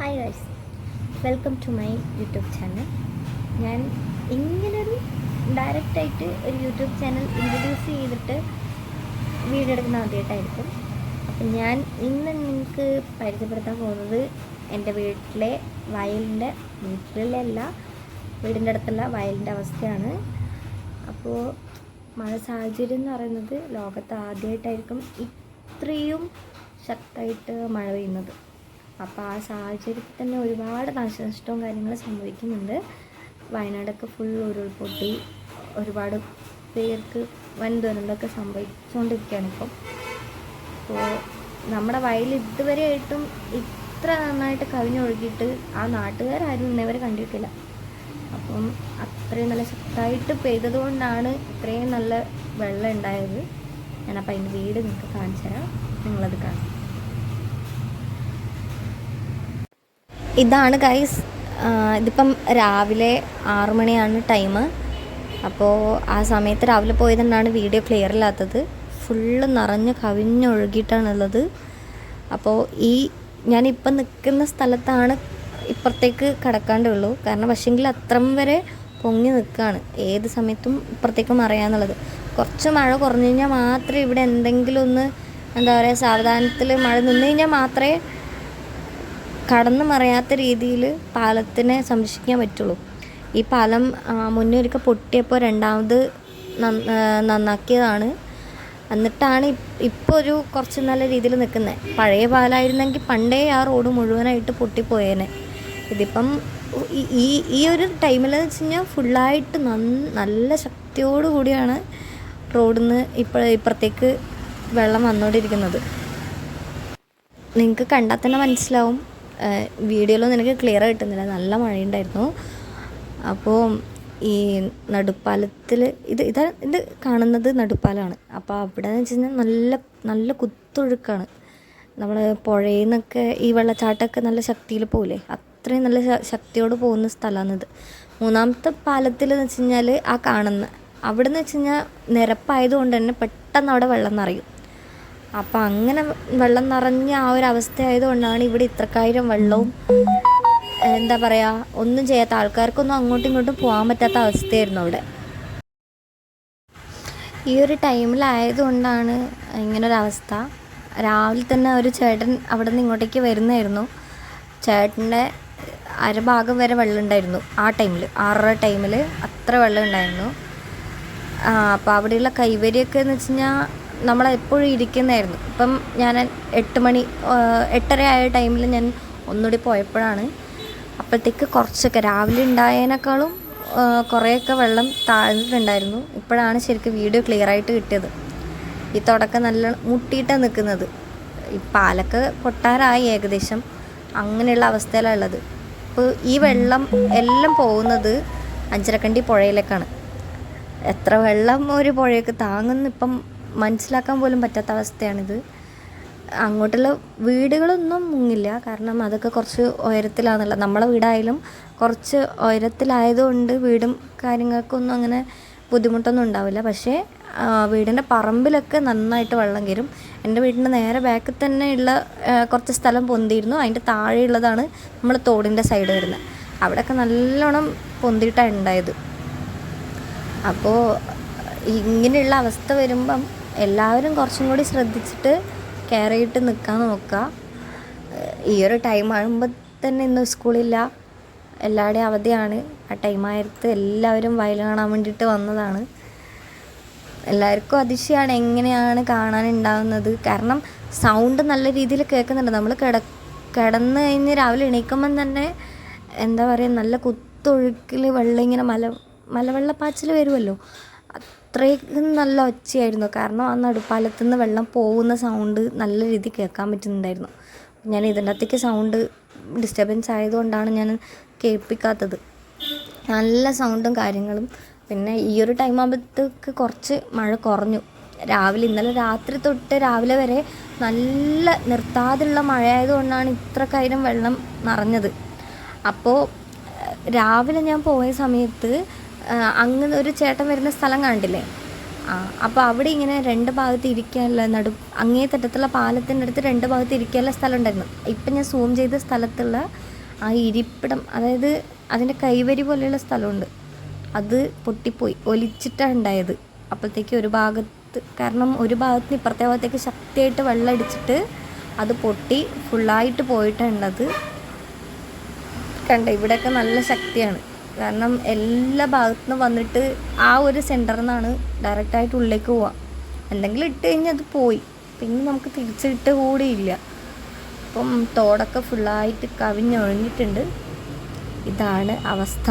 Hi guys welcome to my YouTube channel ഞാൻ ഇങ്ങനൊരു ഡയറക്റ്റായിട്ട് ഒരു യൂട്യൂബ് ചാനൽ ഇൻട്രൊഡ്യൂസ് ചെയ്തിട്ട് വീഡിയോ എടുക്കുന്ന ആദ്യമായിട്ടായിരിക്കും. അപ്പം ഞാൻ ഇന്ന് നിങ്ങൾക്ക് പരിചയപ്പെടുത്താൻ പോകുന്നത് എന്റെ വീട്ടിലെ വയലിന്റെ വീട്ടിലല്ല വീടിന്റെ അടുത്തുള്ള വയലിന്റെ അവസ്ഥയാണ്. അപ്പോൾ മഴ സാഹചര്യം എന്ന് പറയുന്നത് ലോകത്ത് ആദ്യമായിട്ടായിരിക്കും ഇത്രയും ശക്തമായിട്ട് മഴ പെയ്യുന്നത്. അപ്പോൾ ആ സാഹചര്യത്തിൽ തന്നെ ഒരുപാട് നാശനഷ്ടവും കാര്യങ്ങളും സംഭവിക്കുന്നുണ്ട്. വയനാടൊക്കെ ഫുൾ ഉരുൾപൊട്ടി ഒരുപാട് പേർക്ക് വൻ ദുരന്തമൊക്കെ സംഭവിച്ചുകൊണ്ടിരിക്കുകയാണ് ഇപ്പം. അപ്പോൾ നമ്മുടെ വയൽ ഇതുവരെ ആയിട്ടും ഇത്ര നന്നായിട്ട് കവിഞ്ഞൊഴുകിയിട്ട് ആ നാട്ടുകാരും ഇന്നേവരെ കണ്ടിട്ടില്ല. അപ്പം അത്രയും നല്ല ശക്തമായിട്ട് പെയ്തത് കൊണ്ടാണ് ഇത്രയും നല്ല വെള്ളം ഉണ്ടായത്. ഞാനപ്പോൾ അതിന്റെ വീട് നിങ്ങൾക്ക് കാണിച്ചു തരാം നിങ്ങളത് കാണും. ഇതാണ് ഗൈസ് ഇതിപ്പം രാവിലെ ആറു മണിയാണ് ടൈം അപ്പോൾ ആ സമയത്ത് രാവിലെ പോയതുകൊണ്ടാണ് വീഡിയോ ക്ലിയർ ഇല്ലാത്തത്. ഫുള്ള് നിറഞ്ഞ് കവിഞ്ഞൊഴുകിയിട്ടാണുള്ളത്. അപ്പോൾ ഈ ഞാനിപ്പം നിൽക്കുന്ന സ്ഥലത്താണ് ഇപ്പുറത്തേക്ക് കടക്കാണ്ടേ ഉള്ളൂ. കാരണം പക്ഷേങ്കിൽ അത്രം വരെ പൊങ്ങി നിൽക്കുകയാണ്. ഏത് സമയത്തും ഇപ്പുറത്തേക്ക് മറിയാന്നുള്ളത്. കുറച്ച് മഴ കുറഞ്ഞു കഴിഞ്ഞാൽ മാത്രമേ ഇവിടെ എന്തെങ്കിലും ഒന്ന് എന്താ പറയുക സാവധാനത്തിൽ മഴ നിന്ന് കഴിഞ്ഞാൽ മാത്രമേ കടന്നു മറിയാത്ത രീതിയിൽ പാലത്തിനെ സംരക്ഷിക്കാൻ പറ്റുള്ളൂ. ഈ പാലം മുന്നേ ഒരിക്കൽ പൊട്ടിയപ്പോൾ രണ്ടാമത് നന്നാക്കിയതാണ്. എന്നിട്ടാണ് ഇപ്പോൾ ഒരു കുറച്ച് നല്ല രീതിയിൽ നിൽക്കുന്നത് പഴയ പാലായിരുന്നെങ്കിൽ പണ്ടേ ആ റോഡ് മുഴുവനായിട്ട് പൊട്ടിപ്പോയേനെ. ഇതിപ്പം ഈ- ഈ ഒരു ടൈമിൽ വെച്ച് കഴിഞ്ഞാൽ ഫുള്ളായിട്ട് നല്ല ശക്തിയോടു കൂടിയാണ് റോഡിൽ നിന്ന് ഇപ്പോൾ ഇപ്പുറത്തേക്ക് വെള്ളം വന്നുകൊണ്ടിരിക്കുന്നത്. നിങ്ങൾക്ക് കണ്ടാൽ തന്നെ മനസ്സിലാവും. വീഡിയോയിലൊന്നും എനിക്ക് ക്ലിയർ കിട്ടുന്നില്ല നല്ല മഴയുണ്ടായിരുന്നു. അപ്പോൾ ഈ നടുപ്പാലത്തിൽ ഇത് ഇതാ ഇത് കാണുന്നത് നടുപ്പാലമാണ് അപ്പോൾ അവിടെ എന്ന് വെച്ച് കഴിഞ്ഞാൽ നല്ല നല്ല കുത്തൊഴുക്കാണ്. നമ്മൾ പുഴയിൽ നിന്നൊക്കെ ഈ വെള്ളച്ചാട്ടമൊക്കെ നല്ല ശക്തിയിൽ പോകില്ലേ അത്രയും നല്ല ശക്തിയോട് പോകുന്ന സ്ഥലമാണിത് മൂന്നാമത്തെ പാലത്തിൽ എന്ന് വെച്ച് കഴിഞ്ഞാൽ ആ കാണുന്ന അവിടെ നിന്ന് വെച്ച് കഴിഞ്ഞാൽ നിരപ്പായതുകൊണ്ട് തന്നെ പെട്ടെന്ന് അവിടെ വെള്ളം നിറയും. അപ്പം അങ്ങനെ വെള്ളം നിറഞ്ഞ ആ ഒരു അവസ്ഥ ആയതുകൊണ്ടാണ് ഇവിടെ ഇത്രക്കായിരം വെള്ളവും എന്താ പറയുക ഒന്നും ചെയ്യാത്ത ആൾക്കാർക്കൊന്നും അങ്ങോട്ടും ഇങ്ങോട്ടും പോകാൻ പറ്റാത്ത അവസ്ഥയായിരുന്നു അവിടെ. ഈ ഒരു ടൈമിലായതുകൊണ്ടാണ് ഇങ്ങനൊരവസ്ഥ രാവിലെ തന്നെ ഒരു ചേട്ടൻ അവിടെ നിന്ന് ഇങ്ങോട്ടേക്ക് വരുന്നായിരുന്നു. ചേട്ടന്റെ അരഭാഗം വരെ വെള്ളം ഉണ്ടായിരുന്നു ആ ടൈമിൽ ആറര ടൈമിൽ അത്ര വെള്ളം ഉണ്ടായിരുന്നു. അപ്പോൾ അവിടെയുള്ള കൈവരിയൊക്കെ എന്ന് വെച്ച് കഴിഞ്ഞാൽ നമ്മളെപ്പോഴും ഇരിക്കുന്നതായിരുന്നു. ഇപ്പം ഞാൻ എട്ട് മണി എട്ടര ആയ ടൈമിൽ ഞാൻ ഒന്നുകൂടി പോയപ്പോഴാണ് അപ്പോഴത്തേക്ക് കുറച്ചൊക്കെ രാവിലെ ഉണ്ടായതിനേക്കാളും കുറേയൊക്കെ വെള്ളം താഴ്ന്നിട്ടുണ്ടായിരുന്നു. ഇപ്പോഴാണ് ശരിക്കും വീഡിയോ ക്ലിയർ ആയിട്ട് കിട്ടിയത്. ഈ തുടക്കം നല്ല മുട്ടിയിട്ടാണ് നിൽക്കുന്നത്. ഈ പാലൊക്കെ പൊട്ടാറായി ഏകദേശം. അങ്ങനെയുള്ള അവസ്ഥയിലാണ് ഉള്ളത്. അപ്പോൾ ഈ വെള്ളം എല്ലാം പോകുന്നത് അഞ്ചരക്കണ്ടി പുഴയിലേക്കാണ്. എത്ര വെള്ളം ഒരു പുഴയൊക്കെ താങ്ങുന്ന ഇപ്പം മനസ്സിലാക്കാൻ പോലും പറ്റാത്ത അവസ്ഥയാണിത്. അങ്ങോട്ടുള്ള വീടുകളൊന്നും മുങ്ങില്ല. കാരണം അതൊക്കെ കുറച്ച് ഉയരത്തിലാണല്ലോ നമ്മളെ വീടായാലും കുറച്ച് ഉയരത്തിലായതുകൊണ്ട് വീടും കാര്യങ്ങൾക്കൊന്നും അങ്ങനെ ബുദ്ധിമുട്ടൊന്നും ഉണ്ടാവില്ല. പക്ഷേ വീടിന്റെ പറമ്പിലൊക്കെ നന്നായിട്ട് വെള്ളം കയറും. എന്റെ വീടിന്റെ നേരെ ബാക്കിൽ തന്നെ ഉള്ള കുറച്ച് സ്ഥലം പൊന്തിയിരുന്നു. അതിന്റെ താഴെയുള്ളതാണ് നമ്മൾ തോടിന്റെ സൈഡ് വരുന്നത്. അവിടെയൊക്കെ നല്ലോണം പൊന്തിയിട്ടാണ് ഉണ്ടായത്. അപ്പോൾ ഇങ്ങനെയുള്ള അവസ്ഥ വരുമ്പം എല്ലാവരും കുറച്ചും കൂടി ശ്രദ്ധിച്ചിട്ട് കെയർ ചെയ്തിട്ട് നിൽക്കാൻ നോക്കുക. ഈ ഒരു ടൈം ആകുമ്പോൾ തന്നെ ഇന്ന് സ്കൂളില്ല. എല്ലാവരുടെയും അവധിയാണ്. ആ ടൈമായത്ത് എല്ലാവരും വയൽ കാണാൻ വേണ്ടിയിട്ട് വന്നതാണ്. എല്ലാവർക്കും അതിശയാണ് എങ്ങനെയാണ് കാണാനുണ്ടാവുന്നത് കാരണം സൗണ്ട് നല്ല രീതിയിൽ കേൾക്കുന്നുണ്ട്. നമ്മൾ കിട കിടന്ന് കഴിഞ്ഞ് രാവിലെ എണീക്കുമ്പം തന്നെ എന്താ പറയുക നല്ല കുത്തൊഴുക്കിൽ വെള്ളം ഇങ്ങനെ മല മലവെള്ളപ്പാച്ചിൽ വരുമല്ലോ അത്രയ്ക്കും നല്ല ഒച്ചയായിരുന്നു. കാരണം ആ നടുപ്പാലത്തു നിന്ന് വെള്ളം പോകുന്ന സൗണ്ട് നല്ല രീതിയിൽ കേൾക്കാൻ പറ്റുന്നുണ്ടായിരുന്നു. ഞാൻ ഇതിന്റെ അകത്തേക്ക് സൗണ്ട് ഡിസ്റ്റർബൻസ് ആയതുകൊണ്ടാണ് ഞാൻ കേൾപ്പിക്കാത്തത്. നല്ല സൗണ്ടും കാര്യങ്ങളും. പിന്നെ ഈ ഒരു ടൈം ആകുമ്പോഴത്തേക്ക് കുറച്ച് മഴ കുറഞ്ഞു. രാവിലെ ഇന്നലെ രാത്രി തൊട്ട് രാവിലെ വരെ നല്ല നിർത്താതെയുള്ള മഴയായതുകൊണ്ടാണ് ഇത്രക്കായിരം വെള്ളം നിറഞ്ഞത്. അപ്പോൾ രാവിലെ ഞാൻ പോയ സമയത്ത് അങ്ങ് ഒരു ചേട്ടൻ വരുന്ന സ്ഥലം കണ്ടില്ലേ? ആ അപ്പോൾ അവിടെ ഇങ്ങനെ രണ്ട് ഭാഗത്ത് ഇരിക്കാനുള്ള നടു അങ്ങേ തട്ടത്തുള്ള പാലത്തിന്റെ അടുത്ത് രണ്ട് ഭാഗത്ത് ഇരിക്കാനുള്ള സ്ഥലം ഉണ്ടായിരുന്നു ഇപ്പം ഞാൻ സൂം ചെയ്ത സ്ഥലത്തുള്ള ആ ഇരിപ്പിടം അതായത് അതിന്റെ കൈവരി പോലെയുള്ള സ്ഥലമുണ്ട്. അത് പൊട്ടിപ്പോയി ഒലിച്ചിട്ടാണ് ഉണ്ടായത്. അപ്പോഴത്തേക്ക് ഒരു ഭാഗത്ത് കാരണം ഒരു ഭാഗത്ത് ഇപ്പുറത്തെ ഭാഗത്തേക്ക് ശക്തിയായിട്ട് വെള്ളം അടിച്ചിട്ട് അത് പൊട്ടി ഫുള്ളായിട്ട് പോയിട്ടുണ്ടത് കണ്ട ഇവിടെയൊക്കെ നല്ല ശക്തിയാണ്. കാരണം എല്ലാ ഭാഗത്തു നിന്ന് വന്നിട്ട് ആ ഒരു സെന്ററിൽ നിന്നാണ് ഡയറക്റ്റായിട്ട് ഉള്ളിലേക്ക് പോവാം. എന്തെങ്കിലും ഇട്ട് കഴിഞ്ഞാൽ അത് പോയി. പിന്നെ നമുക്ക് തിരിച്ചിട്ട് കൂടിയില്ല. അപ്പം തോടൊക്കെ ഫുള്ളായിട്ട് കവിഞ്ഞൊഴിഞ്ഞിട്ടുണ്ട് ഇതാണ് അവസ്ഥ.